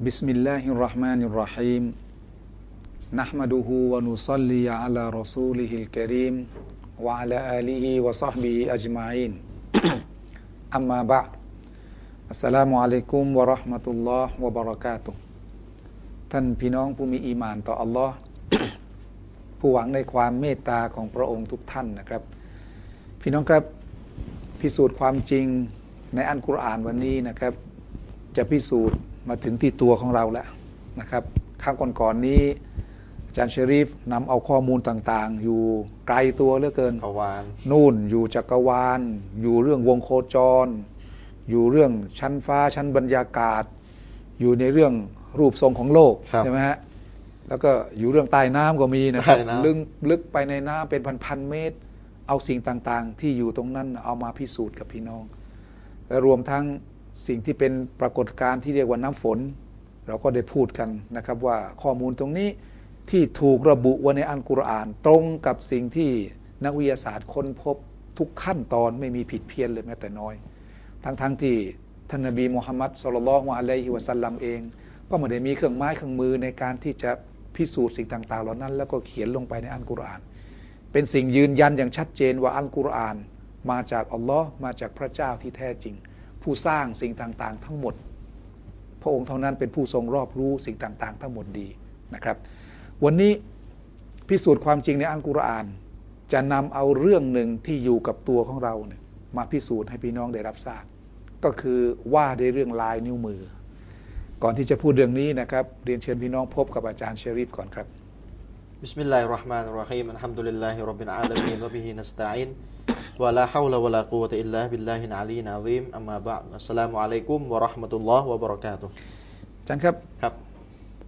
بسم الله الرحمن الرحيم نحمده ونصلي على رسوله الكريم وعلى آله وصحبه أجمعين أما بعد السلام عليكم ورحمة الله وبركاته ท่านพี่น้องผู้มีอีหมานต่ออัลลอฮ์ ผู้หวังในความเมตตาของพระองค์ทุกท่านนะครับ พี่น้องครับพิสูจน์ความจริงในอันกุรอานวันนี้นะครับ จะพิสูจน์ มาถึงที่ตัวของเราแล้วนะครับครั้งก่อนๆนนี้อาจารย์เชอรีฟนำเอาข้อมูลต่างๆ อยู่ไกลตัวเหลือเกินกวานนู่นอยู่จักรวาล อยู่เรื่องวงโคจร อยู่เรื่องชั้นฟ้าชั้นบรรยากาศ อยู่ในเรื่องรูปทรงของโลกครับใช่ไหมฮะแล้วก็อยู่เรื่องใต้น้ำก็มีนะครับใต้น้ำ ลึกลึกไปในน้ำเป็นพันๆเมตร เอาสิ่งต่างๆ ที่อยู่ตรงนั้นเอามาพิสูจน์กับพี่น้อง และรวมทั้ง สิ่งที่เป็นปรากฏการณ์ที่เรียกว่าน้ำฝน เราก็ได้พูดกันนะครับว่าข้อมูลตรงนี้ที่ถูกระบุไว้ในอัลกุรอาน ตรงกับสิ่งที่นักวิทยาศาสตร์ค้นพบทุกขั้นตอนไม่มีผิดเพี้ยนเลยแม้แต่น้อย ทั้งๆที่ท่านนบีมุฮัมมัดสุลลัลลอฮุอะลัยฮิวะสัลลัมเอง ก็ไม่ได้มีเครื่องไม้เครื่องมือในการที่จะพิสูจน์สิ่งต่างๆ เหล่านั้น แล้วก็เขียนลงไปในอัลกุรอาน เป็นสิ่งยืนยันอย่างชัดเจนว่าอัลกุรอาน มาจากอัลลอฮ์มาจากพระเจ้าที่แท้จริง ผู้สร้างสิ่งต่างๆ ทั้งหมด พระองค์เท่านั้นเป็นผู้ทรงรอบรู้สิ่งต่างๆ ทั้งหมดดีนะครับ วันนี้พิสูจน์ความจริงในอัลกุรอาน จะนำเอาเรื่องหนึ่งที่อยู่กับตัวของเราเนี่ยมาพิสูจน์ให้พี่น้องได้รับทราบ ก็คือว่าในเรื่องลายนิ้วมือ ก่อนที่จะพูดเรื่องนี้นะครับ เรียนเชิญพี่น้องพบกับอาจารย์เชอริฟก่อนครับ بسم الله الرحمن الرحيم الحمد لله رب العالمين وبه نستعين วะลาฮาวลาวะลากูตะอิลลาบิลลาฮินอาลีนาวิมอัมมาบะอัสสลามุอะลัยกุมวะราะห์มะตุลลอฮ์วะบะเราะกาตุฮ์อาจารย์ครับครับ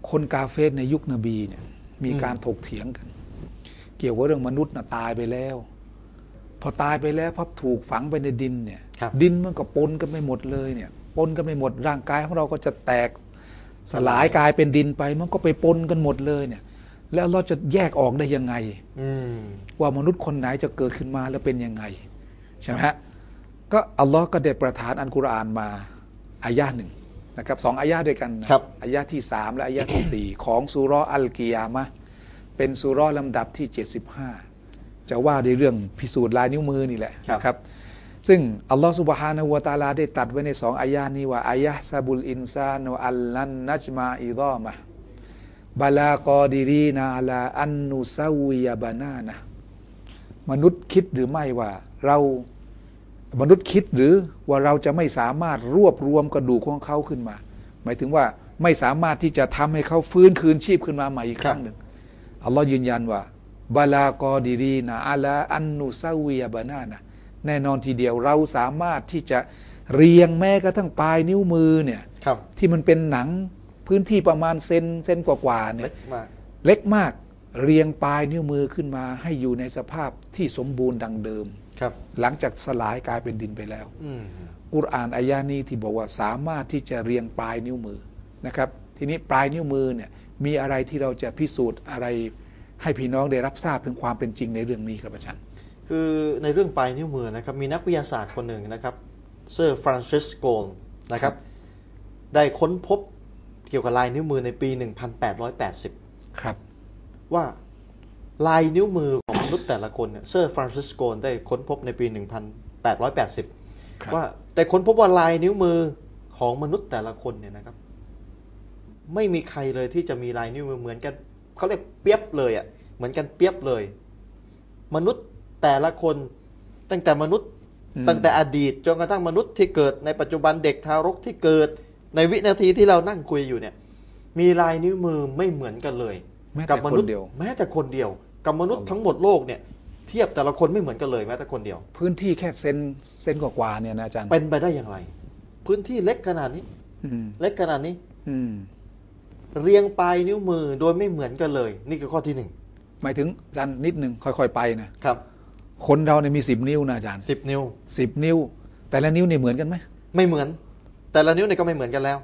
คนกาเฟสในยุคนบีเนี่ยมีการถกเถียงกัน เกี่ยวกับเรื่องมนุษย์น่ะตายไปแล้ว พอตายไปแล้วพอถูกฝังไปในดินเนี่ยดินมันก็ปนกันไปหมดเลยเนี่ยปนกันไปหมดร่างกายของเราก็จะแตกสลายกลายเป็นดินไปมันก็ไปปนกันหมดเลยเนี่ย แล้วเราจะแยกออกได้ยังไงอืมว่ามนุษย์คนไหนจะเกิดขึ้นมาแล้วเป็นยังไงใช่ไหมฮะก็อัลลอฮ์ก็ได้ประทานอันกุรอานมาอายะห์หนึ่งนะครับสองอายะห์ด้วยกันนะครับอายะห์ที่สามและอายะห์ที่สี่ของสุเราะห์อัลกิยามะห์เป็นสุเราะห์ลำดับที่ 75 จะว่าในเรื่องพิสูจน์ลายนิ้วมือนี่แหละนะครับซึ่งอัลลอฮ์สุบฮานะฮูวะตะอาลาได้ตัดไว้ในสองอายะห์นี้ว่าอายะห์ซาบุลอินซานุอัลลันนัจมาอิดามะห์ บาลากอดิรีนาอาลาอันนุซาวิยาบานานะมนุษย์คิดหรือไม่ว่า เรามนุษย์คิดหรือว่าเราจะไม่สามารถรวบรวมกระดูกของเขาขึ้นมา หมายถึงว่าไม่สามารถที่จะทำให้เขาฟื้นคืนชีพขึ้นมาใหม่อีกครั้งหนึ่งอัลลอฮ์ยืนยันว่าบาลากอดิรีนะอาลาอันนุซาวิยาบานานะแน่นอนทีเดียวเราสามารถที่จะเรียงแม้กระทั่งปลายนิ้วมือเนี่ยครับที่มันเป็นหนัง พื้นที่ประมาณเซนเซนกว่าๆเนี่เล็ยกมากเล็กมากเรียงปลายนิ้วมือขึ้นมา ให้อยู่ในสภาพที่สมบูรณ์ดังเดิม ครับ หลังจากสลายกลายเป็นดินไปแล้ว อืมกุรอานอายานี้ที่บอกว่าสามารถที่จะเรียงปลายนิ้วมือนะครับ ทีนี้ปลายนิ้วมือเนี่ยมีอะไรที่เราจะพิสูจน์อะไร ให้พี่น้องได้รับทราบถึงความเป็นจริงในเรื่องนี้ครับอาจารย์ คือในเรื่องปลายนิ้วมือนะครับ มีนักวิทยาศาสตร์คนหนึ่งนะครับเซอร์ฟรานซิสโกนนะครับ ได้ค้นพบ เกี่ยวกับลายนิ้วมือในปี 1880 ครับ ว่าลายนิ้วมือของมนุษย์แต่ละคนเนี่ยเซอร์ฟรานซิสโกนได้ค้นพบในปี 1880ครับว่าแต่ค้นพบว่าลายนิ้วมือของมนุษย์แต่ละคนเนี่ยนะครับ ไม่มีใครเลยที่จะมีลายนิ้วมือเหมือนกันเขาเรียกเปียบเลยอะ่ะเหมือนกันเปียบเลย มนุษย์แต่ละคนตั้งแต่มนุษย์อืมตั้งแต่อดีตจนกระทั่งมนุษย์ที่เกิดในปัจจุบันเด็กทารกที่เกิด ในวินาทีที่เรานั่งคุยอยู่เนี่ย มีลายนิ้วมือไม่เหมือนกันเลยแม้แต่กับมนุษคนย์เดียวแม้แต่คนเดียว กับมนุษย์ทั้งหมดโลกเนี่ยเทียบแต่ละคนไม่เหมือนกันเลยแม้แต่คนเดียว พื้นที่แค่เซนเซนกว่าๆเนี่ยนะอาจารย์เป็นไปได้อย่างไร พื้นที่เล็กขนาดนี้อืมเล็กขนาดนี้อืมเรียงปลายนิ้วมือโดยไม่เหมือนกันเลย นี่คือข้อที่หนึ่งหมายถึงอาจารย์นิดหนึ่งค่อย ๆ ไปนะครับคคนเราเนี่ยมีสิบนิ้วนะอาจารย์สิบนิ้วสิบนิ้ว แต่ละนิ้วเนี่ยเหมือนกันไหมไม่เหมือน แต่ละนิ้วเนี่ยก็ไม่เหมือนกันแล้ว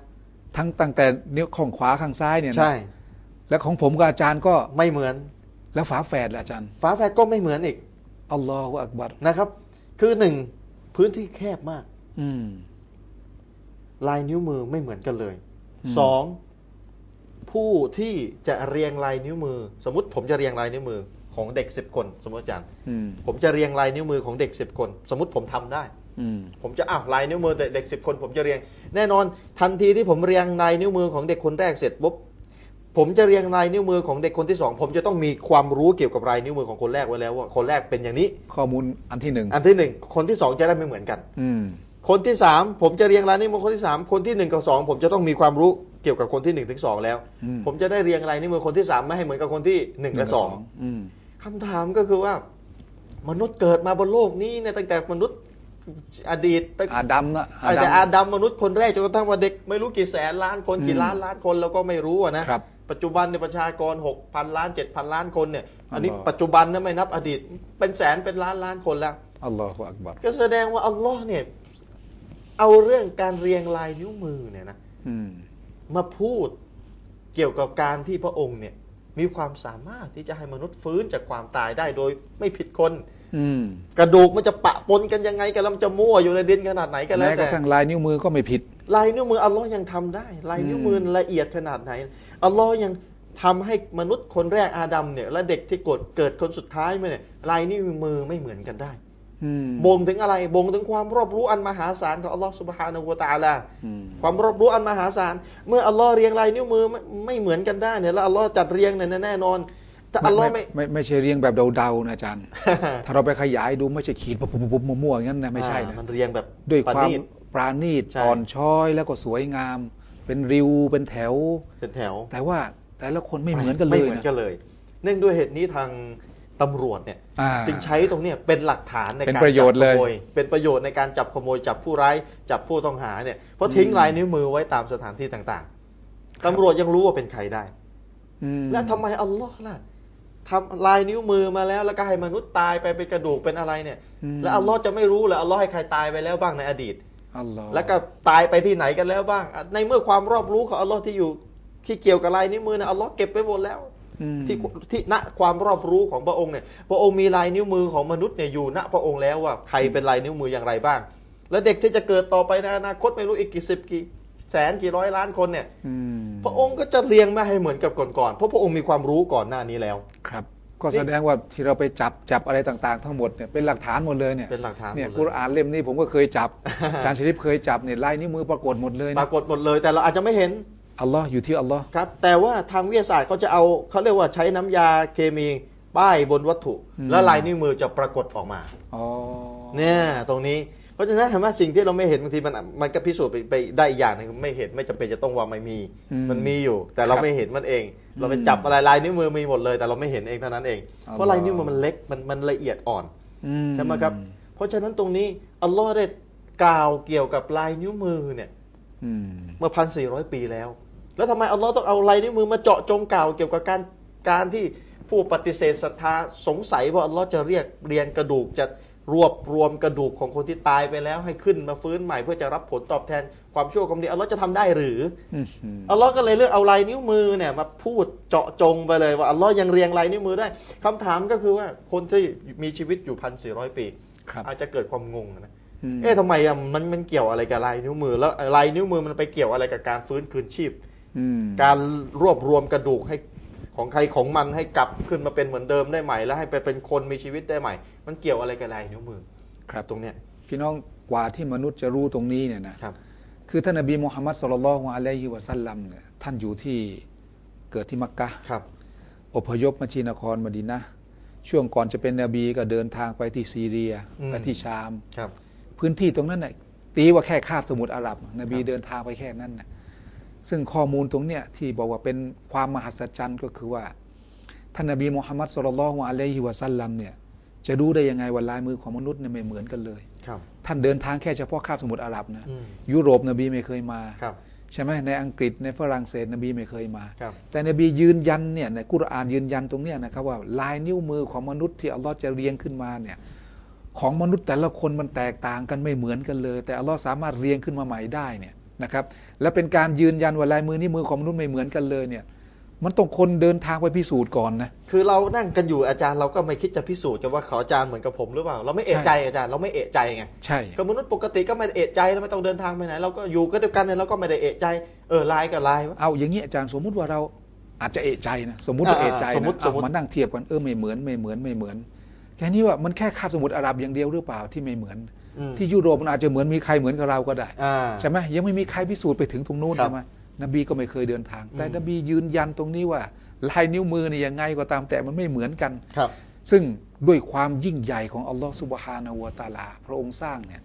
ทั้งตั้งแต่นิ้วของขวาข้างซ้ายเนี่ยนะใช่ แล้วของผมกับอาจารย์ก็ไม่เหมือน แล้วฝาแฝดล่ะอาจารย์ฝาแฝดก็ไม่เหมือนอีกอัลลอฮฺอักบัรนะครับ คือหนึ่งพื้นที่แคบมาก อืม ลายนิ้วมือไม่เหมือนกันเลยอืมสองผู้ที่จะเรียงลายนิ้วมือ สมมติผมจะเรียงลายนิ้วมือของเด็ก10คน สมมติอาจารย์อืมผมจะเรียงลายนิ้วมือของเด็ก10คน สมมติผมทำได้อืม ผมจะอ้าวลายนิ้วมือเด็กสิบคน ผมจะเรียง แน่นอนทันทีที่ผมเรียงลายนิ้วมือของเด็กคนแรกเสร็จปุ๊บผมจะเรียงลายนิ้วมือของเด็กคนที่สองผมจะต้องมีความรู้เกี่ยวกับลายนิ้วมือของคนแรกไว้แล้วว่าคนแรกเป็นอย่างนี้ ข้อมูลอันที่หนึ่งอันที่หนึ่งคนที่สองจะได้ไม่เหมือนกัน อืมคนที่สามผมจะเรียงลายนิ้วมือคนที่สามคนที่หนึ่งกับสองผมจะต้องมีความรู้เกี่ยวกับคนที่หนึ่งถึงสองแล้วอืมผมจะได้เรียงลายนิ้วมือคนที่สามไม่ให้เหมือนกับคนที่หนึ่งกับสองอืมคำถามก็คือว่า มนุษย์เกิดมาบนโลกนี้เนี่ยตั้งแต่มนุษย์ อดีตตั้งอาดัมนะไอ้แต่อาดัมมนุษย์คนแรกจนกระทั่งว่าเด็กไม่รู้กี่แสนล้านคนกี่ล้านล้านคนเราก็ไม่รู้อะนะครับปัจจุบันในยประชากร 6,000 ล้าน 7,000 ล้านคนเนี่ยอันนี้อัลลอฮ์ปัจจุบันนะไม่นับอดีต เป็นแสนเป็นล้านล้านคนแล้วอัลลอฮฺอักบัรก็แสดงว่าอัลลอฮ์เนี่ยเอาเรื่องการเรียงลายนิ้วมือเนี่ยนะอืมมาพูดเกี่ยวกับการที่พระองค์เนี่ยมีความสามารถที่จะให้มนุษย์ฟื้นจากความตายได้โดยไม่ผิดคนอืม กระดูกมันจะปะปนกันยังไงกันแล้วมันจะมั่วอยู่ในดินขนาดไหนกันแล้วแม้กแต่ระทั่งลายนิ้วมือก็ไม่ผิด ลายนิ้วมืออัลลอฮ์ยังทำได้ ลายนิ้วมือละเอียดขนาดไหนอัลลอฮ์ยังทำให้มนุษย์คนแรกอาดัมเนี่ยและเด็กที่กดเกิดคนสุดท้ายมาเนี่ยลายนิ้วมือไม่เหมือนกันได้อืมบ่งถึงอะไรบ่งถึงความรอบรู้อันมหาศาลของอัลลอฮ์สุบฮานะฮูวะตะอาลาอืมความรอบรู้อันมหาศาล เมื่ออัลลอฮ์เรียงลายนิ้วมือไม่ไม่เหมือนกันได้เนี่ยแล้วอัลลอฮ์จัดเรียงเนี่ยแน่นอน ถ้าอัลลอฮ์ไม่ ไม่ไม่ใช่เรียงแบบเดาๆนะอาจารย์ ถ้าเราไปขยายดูไม่ใช่ขีดปุ๊บปุ๊บปุ๊บมั่วๆอย่างนั้นนะไม่ใช่อ่านะมันเรียงแบบด้วยประความณีตปราณีตใช่ อ่อนช้อยแล้วก็สวยงาม เป็นริวเป็นแถว เป็นแถว แต่ว่าแต่ละคนไม่เหมือนกันเลไม่ยเหมือนนะกันเลย เนื่องด้วยเหตุนี้ทางตำรวจเนี่ย อ่า จึงใช้ตรงเนี้ยเป็นหลักฐานในเป็นการประโยชน์จับขโมเลย เป็นประโยชน์ในการจับขโมย จับผู้ร้าย จับผู้ต้องหาเนี่ย เพราะทิ้งลายนิ้วมือไว้ตามสถานที่ต่างๆตำรวจยังรู้ว่าเป็นใครได้ อืม แล้วทำไมอัลลอฮ์ล่ะ ทำลายนิ้วมือมาแล้ว แล้วก็ให้มนุษย์ตายไปเป็นกระดูกเป็นอะไรเนี่ย แล้วอัลลอฮ์จะไม่รู้เหรออัลลอฮ์ให้ใครตายไปแล้วบ้างในอดีตอัลลอฮ์แล้วก็ตายไปที่ไหนกันแล้วบ้าง ในเมื่อความรอบรู้ของอัลลอฮ์ที่อยู่ที่เกี่ยวกับลายนิ้วมือเนี่ยอัลลอฮ์เก็บไปหมดแล้วอืมที่ที่ณความรอบรู้ของพระองค์เนี่ยพระองค์มีลายนิ้วมือของมนุษย์เนี่ยอยู่ณพระองค์แล้วว่าใครเป็นลายนิ้วมืออย่างไรบ้าง แล้วเด็กที่จะเกิดต่อไปในอนาคตไม่รู้อีกกี่สิบกี่แสนกี่ร้อยล้านคนเนี่ยอืม พระองค์ก็จะเรียงมาให้เหมือนกับก่อนๆเพราะพระองค์มีความรู้ก่อนหน้านี้แล้วครับ ก็แสดงว่าที่เราไปจับจับอะไรต่างๆ ทั้งหมดเนี่ยเป็นหลักฐานหมดเลยเนี่ยเป็นหลักฐานหมเนี่ยดกุเลรยอานเล่มนี้ผมก็เคยจับอาจารย์ชริฟเคยจับเนี่ยลายนิ้วมือปรากฏหมดเลยปนะรากฏหมดเลยแต่เราอาจจะไม่เห็นอัลลอฮ์อยู่ที่อัลลอฮ์ครับแต่ว่าทางวิทยาศาสตร์เขาจะเอาเขาเรียกว่าใช้น้ำยาเคมีป้ายบนวัตถุ แล้วลายนิ้วมือจะปรากฏออกมาอ๋อเนี่ยตรงนี้ เพราะฉะนั้นเห็นไหมสิ่งที่เราไม่เห็นบางทีมันมันก็พิสูจน์ไปไปได้อีกอย่างหนึงไม่เห็นไม่จำเป็นจะต้องว่าไม่มีมันมีอยู่ แต่เราไม่เห็นมันเอง เราไปจับอะไรลายนิ้วมือมีหมดเลย แต่เราไม่เห็นเองเท่านั้นเองเพราะลายนิ้วมือมันเล็กมันมันละเอียดอ่อน อืใช่ไหมครับ เพราะฉะนั้นตรงนี้อัลลอฮ์ได้กล่าวเกี่ยวกับลายนิ้วมือเนี่ยอืมเมื่อพันสี่ร้อยปีแล้ว แล้วทำไมอัลลอฮ์ต้องเอาลายนิ้วมือมาเจาะจงกล่าวเกี่ยวกับการการที่ผู้ปฏิเสธศรัทธาสงสัยว่าอัลลอฮ์จะเรียกเรียงกระดูกจะ รวบรวมกระดูกของคนที่ตายไปแล้วให้ขึ้นมาฟื้นใหม่เพื่อจะรับผลตอบแทนความชั่วความดีอัลลอฮ์จะทำได้หรืออืมอืมอัลลอฮ์ก็เลยเลือกเอาลายนิ้วมือเนี่ยมาพูดเจาะจงไปเลยว่าอัลลอฮ์ยังเรียงลายนิ้วมือได้คำถามก็คือว่าคนที่มีชีวิตอยู่พันสี่ร้อยปีครับอาจจะเกิดความงงนะอืมเอ๊ะทำไมอะมันมันเกี่ยวอะไรกับลายนิ้วมือ แล้วลายนิ้วมือมันไปเกี่ยวอะไรกับการฟื้นคืนชีพอืมการรวบรวมกระดูกให้ ของใครของมันให้กลับขึ้นมาเป็นเหมือนเดิมได้ใหม่ แล้วให้ไปเป็นคนมีชีวิตได้ใหม่ มันเกี่ยวอะไรกับลายนิ้วมือครับตรงเนี้ยพี่น้องกว่าที่มนุษย์จะรู้ตรงนี้เนี่ยนะครับ คือท่านนบีมุฮัมมัดสุลลัลลอฮุอะลัยฮิวะสัลลัมเนี่ยท่านอยู่ที่เกิดที่มักกะฮ์ครับ อพยพมาชีนครมดีนะห์ช่วงก่อนจะเป็นนบีก็เดินทางไปที่ซีเรียอืม ไปที่ชาม ครับ พื้นที่ตรงนั้นน่ะตีว่าแค่คาบสมุทรอาหรับ นบีเดินทางไปแค่นั้นน่ะ ซึ่งข้อมูลตรงเนี้ยที่บอกว่าเป็นความมหัศจรรย์ก็คือว่าท่านนบีมุฮัมมัดสุลลัลลอฮุอะลัยฮิวะสัลลัมเนี่ยจะรู้ได้ยังไงว่าลายมือของมนุษย์เนี่ยไม่เหมือนกันเลยครับท่านเดินทางแค่เฉพาะคาบสมุทรอาหรับนะอืมยุโรปนบีไม่เคยมาครับใช่ไหมในอังกฤษในฝรั่งเศสนบีไม่เคยมาครับแต่นบียืนยันเนี่ยในกุรอานยืนยันตรงเนี้ยนะครับว่าลายนิ้วมือของมนุษย์ที่อัลลอฮ์จะเรียงขึ้นมาเนี่ยของมนุษย์แต่ละคนมันแตกต่างกันไม่เหมือนกันเลย แต่อัลลอฮ์สามารถเรียงขึ้นมาใหม่ได้เนี่ย นะครับและเป็นการยืนยันว่าลายมือนิ้วมือของมนุษย์ไม่เหมือนกันเลยเนี่ยมันต้องคนเดินทางไปพิสูจน์ก่อนนะคือเรานั่งกันอยู่อาจารย์เราก็ไม่คิดจะพิสูจน์กันว่าเขาอาจารย์เหมือนกับผมหรือเปล่าเราไม่เอะใจอาจารย์เราไม่เอะใจไงใช่ก็มนุษย์ปกติก็ไม่ได้เอะใจแล้วไม่ต้องเดินทางไปไหนเราก็อยู่ก็เดียวกันเนี่ยเราก็ไม่ได้เอะใจเออลายกับลายวะเอาอย่างนี้อาจารย์สมมุติว่าเราอาจจะเอะใจนะสมมุติว่าอ่าเอะใจสมมุตินะสมมุติเอามานั่งเทียบกันเออไม่เหมือนไม่เหมือนไม่เหมือนแค่นี้ว่ามันแค่คาบสมุทรอาหรับอย่างเดียวหรือเปล่าที่ไม่เหมือนอืม ที่ยุโรปมันอาจจะเหมือนมีใครเหมือนกับเราก็ได้อ่าใช่ไหมยังไม่มีใครพิสูจน์ไปถึงตรงนู้นครับใช่ไหมนบีก็ไม่เคยเดินทาง แต่อืมนบียืนยันตรงนี้ว่า ลายนิ้วมือนี่ยังไงก็ตามแต่มันไม่เหมือนกันครับ ซึ่งด้วยความยิ่งใหญ่ของอัลลอฮฺสุบฮานาหูวะตะอาลา พระองค์สร้างเนี่ย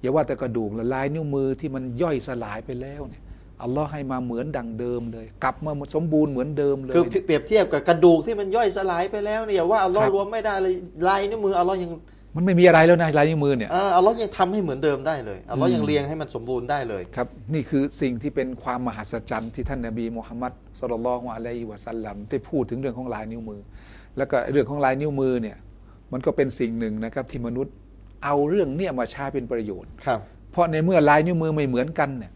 อย่าว่าแต่กระดูกเลยลายนิ้วมือที่มันย่อยสลายไปแล้วเนี่ยอัลลอฮ์ให้มาเหมือนดังเดิมเลย กลับมาสมบูรณ์เหมือนเดิมเลยคือเปรียบเทียบกับกระดูกที่มันย่อยสลายไปแล้วเนี่ยอย่าว่าอัลลอฮ์ครับรวมไม่ได้เลยลายนิ้วมืออัลลอฮ์ยัง มันไม่มีอะไรแล้วนะลายนิ้วมือเนี่ยเอ่ออัลลอฮ์ยังทำให้เหมือนเดิมได้เลยอัลลอฮ์อืมยังเรียงให้มันสมบูรณ์ได้เลยครับ นี่คือสิ่งที่เป็นความมหัศจรรย์ที่ท่านนบีมุฮัมมัดสุลลัลลอฮุอะลัยฮิวะสัลลัมได้พูดถึงเรื่องของลายนิ้วมือ แล้วก็เรื่องของลายนิ้วมือเนี่ย มันก็เป็นสิ่งหนึ่งนะครับที่มนุษย์เอาเรื่องเนี่ยมาใช้เป็นประโยชน์ครับ เพราะในเมื่อลายนิ้วมือไม่เหมือนกันเนี่ย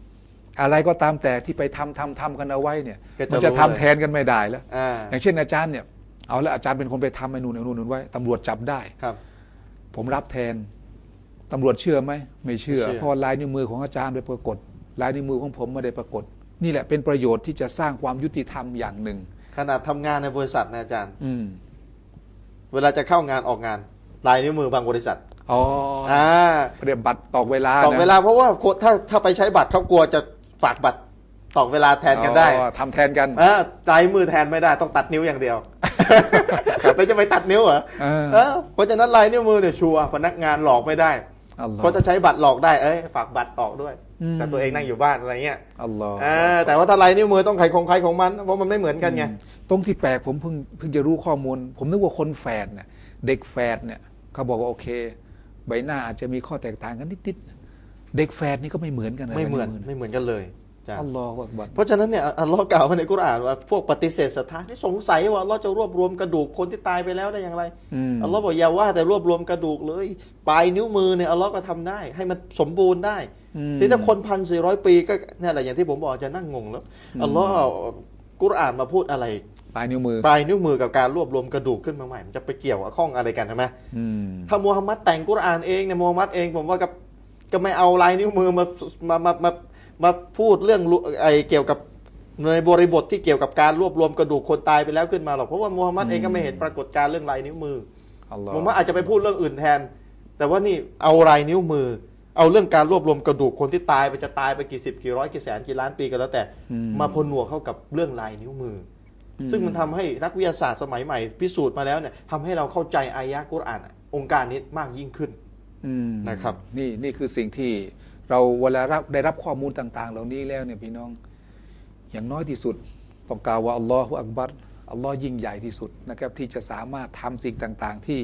อะไรก็ตามแต่ที่ไปทำทำทำกันเอาไว้เนี่ยก็จะมันจะรู้ทำเลยแทนกันไม่ได้แล้วอ่าอย่างเช่นอาจารย์เนี่ยเอาละอาจารย์เป็นคนไปทำไอ้นู่นไอ้นู่นไอ้นู่นไว้ตำรวจจับได้ครับ ผมรับแทนตำรวจเชื่อไหมไม่เชื่อไม่เชื่อ เพราะลายนิ้วมือของอาจารย์ไปปรากฏ ลายนิ้วมือของผมไม่ได้ปรากฏ นี่แหละเป็นประโยชน์ที่จะสร้างความยุติธรรมอย่างหนึ่ง ขนาดทำงานในบริษัทนะอาจารย์ อืมเวลาจะเข้างานออกงาน ลายนิ้วมือบางบริษัทอ๋ออ่าเรียกบัตรตอกเวลาตอกเวลาเพราะว่าคนถ้าถ้าไปใช้บัตรเขากลัวจะฝากบัตรตอกเวลาแทนกันได้อ๋อทำแทนกันอ่าลายมือแทนไม่ได้ต้องตัดนิ้วอย่างเดียว แล้วจะไปตัดนิ้วเหรอเออเออเพราะฉะนั้นลายนิ้วมือเนี่ยชัวร์พนักงานหลอกไม่ได้อัลลอฮ์เพราะถ้าใช้บัตรหลอกได้เอ้ยฝากบัตรตอกด้วยอืมแต่ตัวเองนั่งอยู่บ้านอะไรเงี้ยอัลลอฮ์อ่าแต่ว่าถ้าลายนิ้วมือต้องใครของใครของมัน เพราะมันไม่เหมือนกันไงอืมตรงที่แปลกผมเพิ่งเพิ่งจะรู้ข้อมูล ผมนึกว่าคนแฝดเนี่ยเด็กแฝดเนี่ยเขาบอกว่าโอเค ใบหน้าอาจจะมีข้อแตกต่างกันนิดๆเด็กแฝดนี่ก็ไม่เหมือนกันนะไม่เหมือนลายวไม่เหมือนกันเลยจ้ะ อัลลอฮ์อักบัรเพราะฉะนั้นเนี่ยอัลลอฮ์กล่าวไว้ในกุรอานว่าพวกปฏิเสธศรัทธาที่สงสัยว่าอัลลอฮ์จะรวบรวมกระดูกคนที่ตายไปแล้วได้อย่างไรอืมอัลลอฮ์บอกอย่าว่าแต่รวบรวมกระดูกเลยปลายนิ้วมือเนี่ยอัลลอฮ์ก็ทำได้ ให้มันสมบูรณ์ได้อืมที่ถ้าคนพันสี่ร้อยปีก็เนี่ยแหละอย่างที่ผมบอกจะนั่งงงแล้วอัลลอฮ์เอากุรอานมาพูดอะไรปลายนิ้วมือปลายนิ้วมือกับการรวบรวมกระดูกขึ้นมาใหม่มันจะไปเกี่ยวกับข้องอะไรกันใช่ไหมอืมถ้ามูฮัมหมัดแต่งกุรอานเองเนี่ยมูฮัมหมัดเองผมว่ากับก็ไม่เอาลายนิ้วมือมามามามา มาพูดเรื่องลุไอเกี่ยวกับในบริบทที่เกี่ยวกับการรวบรวมกระดูกคนตายไปแล้วขึ้นมาหรอกเพราะว่ามูฮัมหมัดเองก็ไม่เห็นปรากฏการณ์เรื่องลายนิ้วมืออัลลอฮ์ผมว่าอาจจะไปพูดเรื่องอื่นแทน แต่ว่านี่เอาลายนิ้วมือ เอาเรื่องการรวบรวมกระดูกคนที่ตายไปจะตายไปกี่สิบกี่ร้อยกี่แสนกี่ล้านปีก็แล้วแต่อืมาพนวกเข้ากับเรื่องลายนิ้วมืออมซึ่งมันทำให้นักวิทยาศาสตร์สมัยใหม่ พิสูจน์มาแล้วเนี่ยทำให้เราเข้าใจอายะห์กุรอานองค์การนี้มากยิ่งขึ้นอืมนะครับ นี่นี่คือสิ่งที่ เราเวลารับได้รับข้อมูลต่าง ๆ เหล่านี้แล้วเนี่ยพี่น้อง อย่างน้อยที่สุด ต้องกล่าวว่าอัลลอฮฺอักบัรอัลลอฮ์ยิ่งใหญ่ที่สุดนะครับที่จะสามารถทำสิ่งต่าง ๆ ที่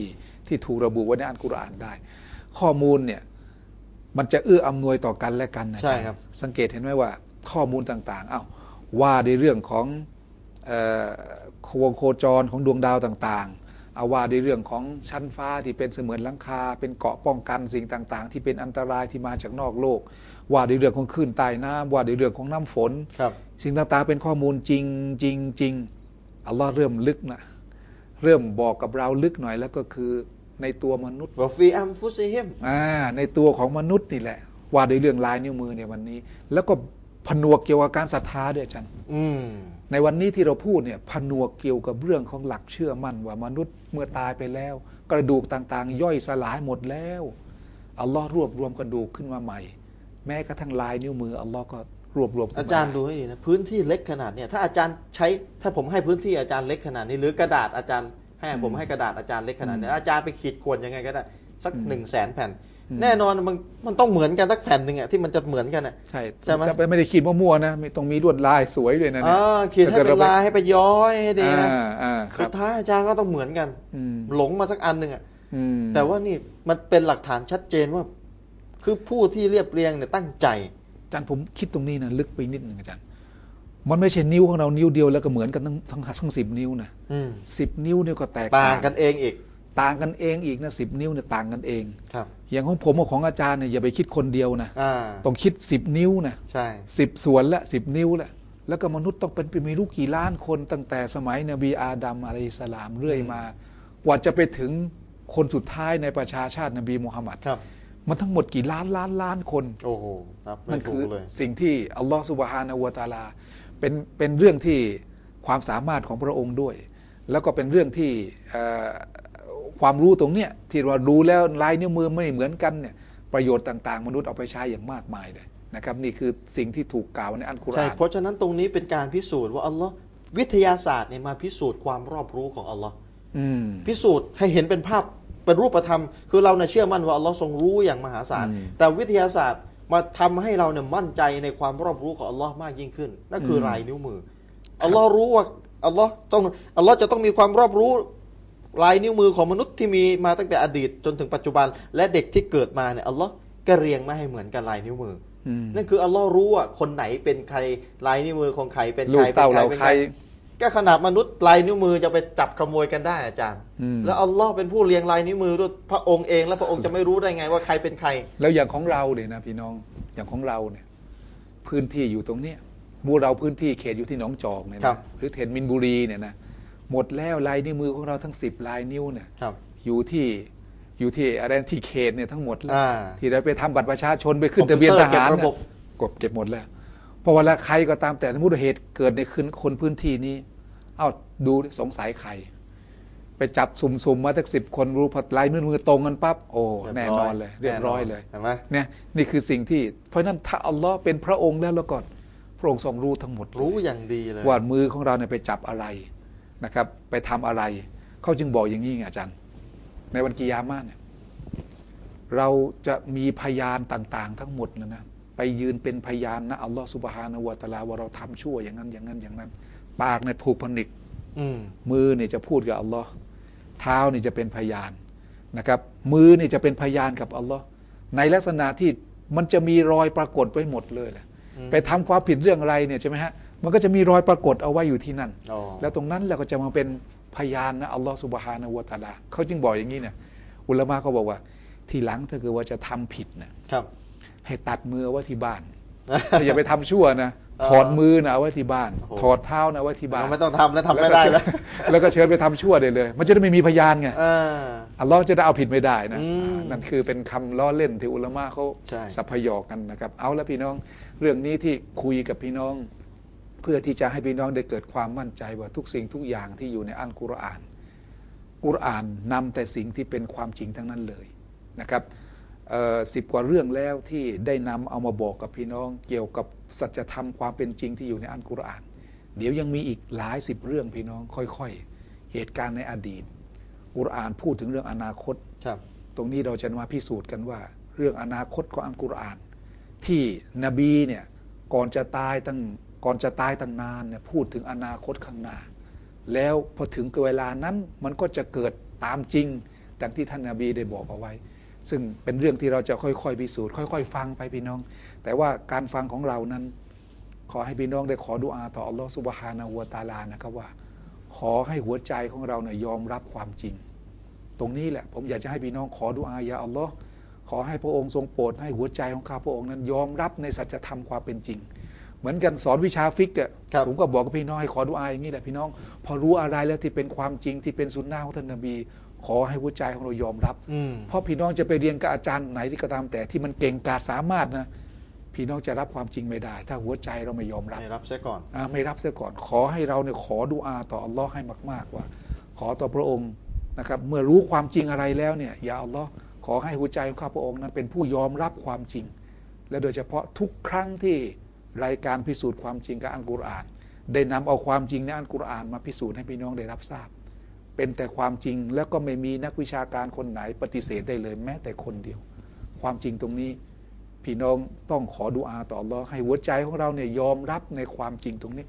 ที่ถูกระบุไว้ในอัลกุรอานได้ ข้อมูลเนี่ยมันจะเอื้ออำนวยต่อกันและกันนะใช่ครับ สังเกตเห็นไหมว่าข้อมูลต่างๆ เอ้าว่าในเรื่องของเอ่อวงโคจรของดวงดาวต่างๆ เอาว่าในเรื่องของชั้นฟ้าที่เป็นเสมือนหลังคา เป็นเกราะป้องกันสิ่งต่าง ๆ ที่เป็นอันตรายที่มาจากนอกโลก ว่าในเรื่องของคลื่นใต้น้ำว่าในเรื่องของน้ำฝนครับสิ่งต่างๆเป็นข้อมูลจริงจริงจริงอัลลอฮ์เริ่มลึกนะเริ่มบอกกับเราลึกหน่อยแล้วก็คือในตัวมนุษย์วะฟีอัมฟุซิฮิมอ่าในตัวของมนุษย์นี่แหละ ว่าในเรื่องลายนิ้วมือในวันนี้ แล้วก็ผนวกเกี่ยวกับการศรัทธาด้วยอาจารย์อืม ในวันนี้ที่เราพูดเนี่ยผนวกเกี่ยวกับเรื่องของหลักเชื่อมั่นว่ามนุษย์เมื่อตายไปแล้ว กระดูกต่างๆ ย่อยสลายหมดแล้วอัลลอฮ์รวบรวมกระดูกขึ้นมาใหม่ แม้กระทั่งลายนิ้วมืออัลลอฮ์ก็รวบรวมขึ้นอามาจารย์ดูให้ดีนะพื้นที่เล็กขนาดเนี่ยถ้าอาจารย์ใช้ถ้าผมให้พื้นที่อาจารย์เล็กขนาดนี้ หรือกระดาษอาจารย์ให้ผมให้กระดาษอาจารย์เล็กขนาดนี้อาจารย์ไปขีดข่วนยังไงก็ได้สักหนึ่งแสนแผ่น แน่นอนมันมันต้องเหมือนกันสักแผ่นหนึ่งอะที่มันจะเหมือนกันอะใช่ใช่ไหมจะไม่ได้ขีดมั่วๆนะมีต้องมีลวดลายสวยด้วยนะอ่เนี่ยาขีดให้เป็นลายให้ไปย้อยให้ดีนะอ่าอ่าคสุรัดบท้ายอาจารย์ก็ต้องเหมือนกันอืมหลงมาสักอันหนึ่งอะอืมแต่ว่านี่มันเป็นหลักฐานชัดเจนว่า คือผู้ที่เรียบเรียงเนี่ยตั้งใจอาจารย์ผมคิดตรงนี้นะลึกไปนิดหนึ่งอาจารย์มันไม่ใช่นิ้วของเรานิ้วเดียวแล้วก็เหมือนกันทั้งทั้งทั้งสิบนิ้วนะอืมสิบนิ้วเนี่ยก็แตกต่างกันเองอีก ต่างกันเองอีกนะสิบนิ้วเนี่ยต่างกันเองครับ อย่างของผมกับของอาจารย์เนี่ยอย่าไปคิดคนเดียวนะอ่าต้องคิดสิบนิ้วนะใช่สิบส่วนละสิบนิ้วละแล้วก็มนุษย์ต้องเป็นไปไม่รู้กี่ล้านคนตั้งแต่สมัยนบีอาดัมอะลัยฮิสสลามเรื่อยมา กว่าจะไปถึงคนสุดท้ายในประชาชาตินบีมุฮัมมัดครับมันทั้งหมดกี่ล้านล้านล้านคนโอ้โหครับไม่นั่นถูคืกอเลยสิ่งที่อัลลอฮฺสุบฮานะฮูวะตะอาลาเป็นเป็นเรื่องที่ความสามารถของพระองค์ด้วย แล้วก็เป็นเรื่องที่เอ่อ ความรู้ตรงเนี้ยที่เราดูแล้วลายนิ้วมือไม่เหมือนกันเนี่ยประโยชน์ต่างๆ มนุษย์เอาไปใช้อย่างมากมายเลยนะครับนี่คือสิ่งที่ถูกกล่าวในอัลกุรใช่อานเพราะฉะนั้นตรงนี้เป็นการพิสูจน์ว่าอัลลอฮ์วิทยาศาสตร์เนี่ยมาพิสูจน์ความรอบรู้ของอัลลอฮ์อืมพิสูจน์ให้เห็นเป็นภาพเป็นรูปธรรม คือเราเนี่ยเชื่อมั่นว่าอัลลอฮ์ทรงรู้อย่างมหาศาลอืมแต่วิทยาศาสตร์มาทำให้เราเนี่ยมั่นใจในความรอบรู้ของอัลลอฮ์มากยิ่งขึ้นนั่นคืออมลายนิ้วมืออัลลอฮ์รู้ว่าอัลลอฮ์ต้องอัลลอฮ์จะต้องมีความรอบรู้ ลายนิ้วมือของมนุษย์ที่มีมาตั้งแต่อดีตจนถึงปัจจุบัน และเด็กที่เกิดมาเนี่ยอัลลอฮ์ก็เรียงมาให้เหมือนกันลายนิ้วมืออืมนั่นคืออัลลอฮ์รู้ว่าคนไหนเป็นใครลายนิ้วมือของใครเป็นลูใคกรป็นเต้าเราป็นใครก็ขนาดมนุษย์ลายนิ้วมือจะไปจับขโมยกันได้อาจารย์อืมแล้วอัลลอฮ์เป็นผู้เรียงลายนิ้วมือด้วยพระองค์เองแล้วพระองค์จะไม่รู้ได้ไงว่าใครเป็นใคร แล้วอย่างของเราเนี่ยนะพี่น้องอย่างของเราเนี่ย พื้นที่อยู่ตรงเนี้ยหมู่เราพื้นที่เขตอยู่ที่หนองจอกเนี่ยครันะบหรือเขตมินบุรีเนี่ยนะ หมดแล้วลายนิ้วมือของเราทั้งสิบลายนิ้วเนี่ยครับอยู่ที่อยู่ที่อะไรที่เขตเนี่ยทั้งหมดแล้วอ่าที่เราไปทำบัตรประชาชนไปขึ้นทะเบียนทหารคอมพิวเตอร์เก็บระบบเนี่ยกดเก็บหมดแล้วเพราะเวลาใครก็ตามแต่สมมติว่าเหตุเกิดในคืนคนพื้นที่นี้ เอ้าดูดิสงสัยใคร ไปจับสุ่มๆมาตั้งสิบคนรู้พอลายมือมือตรงกันปั๊บโอ้แน่นอนเลย เรียบร้อยเลยเห็นไหมเนี่ยนี่คือสิ่งที่ เพราะฉะนั้นถ้าอัลลอฮ์เป็นพระองค์แล้วแล้วก่อนพระองค์ทรงรู้ทั้งหมดเลยรู้อย่างดีเลยว่ามือของเราเนี่ยไปจับอะไร นะครับ ไปทำอะไร เขาจึงบอกอย่างนี้ไงอาจารย์ ในวันกิยามะเนี่ยเราจะมีพยานต่าง ๆ ทั้งหมดนะนะไปยืนเป็นพยานนะอัลลอฮ์สุบฮานะฮูวะตะอาลาว่าเราทำชั่วอย่างนั้นอย่างนั้นอย่างนั้น ปากเนี่ยผูกผนึกอืมมือเนี่ยจะพูดกับอัลลอฮ์เท้านี่จะเป็นพยานนะครับ มือนี่จะเป็นพยานกับอัลลอฮ์ในลักษณะที่มันจะมีรอยปรากฏไว้หมดเลยแหละอืมไปทำความผิดเรื่องอะไรเนี่ยใช่ไหมฮะ มันก็จะมีรอยปรากฏเอาไว้อยู่ที่นั่นอ๋อแล้วตรงนั้นเราก็จะมาเป็นพยานนะอัลลอฮ์สุบฮานะฮูวะตะอาลาเขาจึงบอกอย่างนี้เนี่ยอุลามะเขาบอกว่า ทีหลังถ้าเกิดว่าจะทำผิดเนี่ยครับ ให้ตัดมือเอาไว้ที่บ้านอย่าไปทำชั่วนะอ๋อถอดมือนะเอาไว้ที่บ้านโอ้โหถอดเท้านะเอาไว้ที่บ้านเราไม่ต้องทำแล้วทำไม่ได้แล้วแล้วก็เชิญไปทำชั่วได้เลย มันจะได้ไม่มีพยานไงอ่าอัลลอฮ์จะได้เอาผิดไม่ได้นะอืมนั่นคือเป็นคำล้อเล่นที่อุลามะเขาใช่สัพพยอกกันนะครับ เอาละพี่น้อง เรื่องนี้ที่คุยกับพี่น้อง เพื่อที่จะให้พี่น้องได้เกิดความมั่นใจว่าทุกสิ่งทุกอย่างที่อยู่ในอัลกุรอาน กุรอานนำแต่สิ่งที่เป็นความจริงทั้งนั้นเลยนะครับสิบกว่าเรื่องแล้วที่ได้นำเอามาบอกกับพี่น้อง เกี่ยวกับสัจธรรมความเป็นจริงที่อยู่ในอัลกุรอาน เดี๋ยวยังมีอีกหลายสิบเรื่องพี่น้องค่อยๆ เหตุการณ์ในอดีต กุรอานพูดถึงเรื่องอนาคตครับตรงนี้เราจะมาพิสูจน์กันว่า เรื่องอนาคตของอัลกุรอาน ที่นบีเนี่ยก่อนจะตายตั้ง ก่อนจะตายตั้งนานเนี่ยพูดถึงอนาคตข้างหน้า แล้วพอถึงเวลานั้นมันก็จะเกิดตามจริงดังที่ท่านนาบีได้บอกเอาไว้ ซึ่งเป็นเรื่องที่เราจะค่อยๆพิสูจน์ค่อย ๆ ฟังไปพี่น้อง แต่ว่าการฟังของเรานั้น ขอให้พี่น้องได้ขอดุอาต่ออัลลอฮฺสุบฮานะฮูวตาลานะครับว่า ขอให้หัวใจของเราเนี่ยยอมรับความจริง ตรงนี้แหละผมอยากจะให้พี่น้องขอดุอายาอัลลอฮ์ขอให้พระองค์ทรงโปรดให้หัวใจของข้าพระองค์นั้นยอมรับในสัจธรรมความเป็นจริง เหมือนกันสอนวิชาฟิกอะครับผมก็บอกกับพี่น้องให้ขอดุอาอย่างนี้แหละพี่น้อง พอรู้อะไรแล้วที่เป็นความจริงที่เป็นสุนนะของท่านนบี ขอให้หัวใจของเรายอมรับอืมเพราะพี่น้องจะไปเรียนกับอาจารย์ไหนที่ก็ตามแต่ที่มันเก่งกาจสามารถนะพี่น้องจะรับความจริงไม่ได้ ถ้าหัวใจเราไม่ยอมรับให้รับเสียก่อนอ่าไม่รับเสียก่อน ขอให้เราเนี่ยขอดุอาต่ออัลลอฮ์ให้มาก ๆ ว่า ขอต่อพระองค์นะครับ เมื่อรู้ความจริงอะไรแล้วเนี่ยอย่าอัลลอฮ์ขอให้หัวใจของข้าพระองค์นั้นเป็นผู้ยอมรับความจริง และโดยเฉพาะทุกครั้งที่ รายการพิสูจน์ความจริงกับอัลกุรอาน ได้นำเอาความจริงในอัลกุรอานมาพิสูจน์ให้พี่น้องได้รับทราบ เป็นแต่ความจริงแล้วก็ไม่มีนักวิชาการคนไหนปฏิเสธได้เลยแม้แต่คนเดียว ความจริงตรงนี้พี่น้องต้องขอดุอาต่ออัลลอให้หัวใจของเราเนี่ยยอมรับในความจริงตรงนี้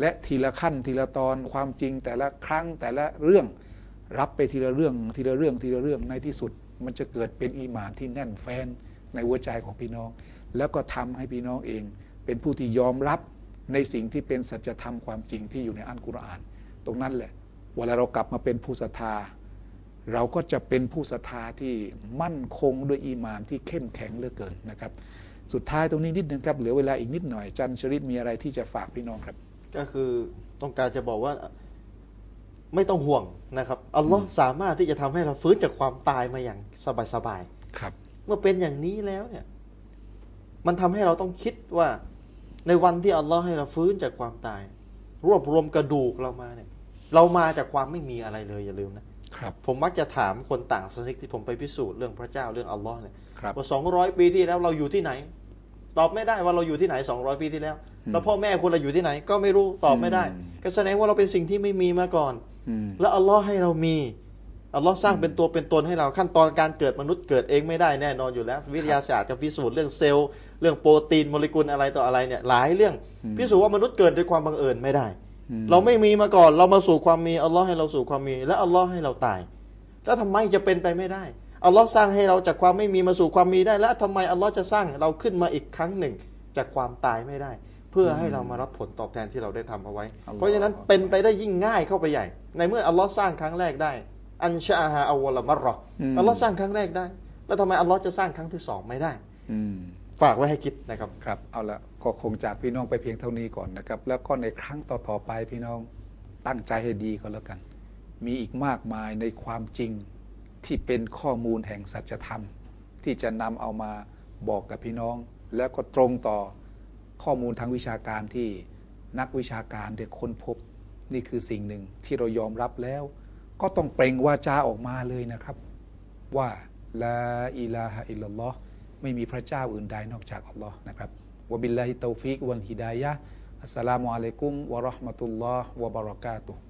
และทีละขั้นทีละตอนความจริงแต่ละครั้งแต่ละเรื่องรับไปทีละเรื่องทีละเรื่องทีละเรื่องในที่สุด มันจะเกิดเป็นอีหมานที่แน่นแฟ้นในหัวใจของพี่น้อง แล้วก็ทำให้พี่น้องเอง เป็นผู้ที่ยอมรับในสิ่งที่เป็นสัจธรรมความจริงที่อยู่ในอัลกุรอาน ตรงนั้นแหละเวลาเรากลับมาเป็นผู้ศรัทธา เราก็จะเป็นผู้ศรัทธาที่มั่นคงด้วยอีหมานที่เข้มแข็งเหลือเกินนะครับ สุดท้ายตรงนี้นิดนึงครับเหลือเวลาอีกนิดหน่อยจันชริตมีอะไรที่จะฝากพี่น้องครับ ก็คือต้องการจะบอกว่าไม่ต้องห่วงนะครับอัลลอฮ์สามารถที่จะทำให้เราฟื้นจากความตายมาอย่างสบายครับๆเมื่อเป็นอย่างนี้แล้วเนี่ย มันทำให้เราต้องคิดว่า ในวันที่อัลลอฮ์ให้เราฟื้นจากความตาย รวบรวมกระดูกเรามาเนี่ย เรามาจากความไม่มีอะไรเลยอย่าลืมนะครับผมมักจะถามคนต่างศาสนิกที่ผมไปพิสูจน์เรื่องพระเจ้าเรื่องอัลลอฮ์เนี่ยครับว่าสองร้อยปีที่แล้วเราอยู่ที่ไหน ตอบไม่ได้ว่าเราอยู่ที่ไหนสองร้อยปีที่แล้วแล้วพ่อแม่คุณเราอยู่ที่ไหน ก็ไม่รู้ตอบไม่ได้อืมก็แสดงว่าเราเป็นสิ่งที่ไม่มีมาก่อนอืมแล้วอัลลอฮ์ให้เรามี อัลลอฮ์สร้างเป็นตัวเป็นตนให้เราขั้นตอนการเกิดมนุษย์เกิดเองไม่ได้แน่นอนอยู่แล้ว วิทยาศาสตร์จะพิสูจน์เรื่องเซลล์เรื่องโปรตีนโมเลกุลอะไรต่ออะไรเนี่ยหลายเรื่องพิสูจน์ว่ามนุษย์เกิดด้วยความบังเอิญไม่ได้อืมเราไม่มีมาก่อนเรามาสู่ความมีอัลลอฮ์ให้เราสู่ความมี และอัลลอฮ์ให้เราตาย แล้วทำไมจะเป็นไปไม่ได้อัลลอฮ์สร้างให้เราจากความไม่มีมาสู่ความมีได้ แล้วทำไมอัลลอฮ์จะสร้างเราขึ้นมาอีกครั้งหนึ่ง จากความตายไม่ได้ เพื่อให้เรามารับผลตอบแทนที่เราได้ทำเอาไว้อัลลอฮ์เพราะฉะนั้นเป็นไปได้ยิ่งง่ายเข้าไปใหญ่ ในเมื่ออัลลอฮ์สร้างครั้งแรกได้ อันชาฮาอาวะละมัรรออืมอัลลอฮ์สร้างครั้งแรกได้ แล้วทำไมอัลลอฮ์จะสร้างครั้งที่สองไม่ได้อืมฝากไว้ให้คิดนะครับครับ เอาละก็คงจากพี่น้องไปเพียงเท่านี้ก่อนนะครับ แล้วก็ในครั้งต่อๆไปพี่น้องตั้งใจให้ดีก็แล้วกัน มีอีกมากมายในความจริงที่เป็นข้อมูลแห่งสัจธรรม ที่จะนำเอามาบอกกับพี่น้อง แล้วก็ตรงต่อข้อมูลทางวิชาการที่นักวิชาการได้ค้นพบ นี่คือสิ่งหนึ่งที่เรายอมรับแล้ว ก็ต้องเปล่งวาจาออกมาเลยนะครับ ว่าลาอิลาฮะอิลลัลลอฮ์ไม่มีพระเจ้าอื่นใดนอกจากอัลลอฮ์นะครับวะบิลลาฮิตตฟิกวัลฮิดายะอัสสลามุอะลัยกุมวะเราะห์มะตุลลอฮ์วะบะเราะกาตุฮ์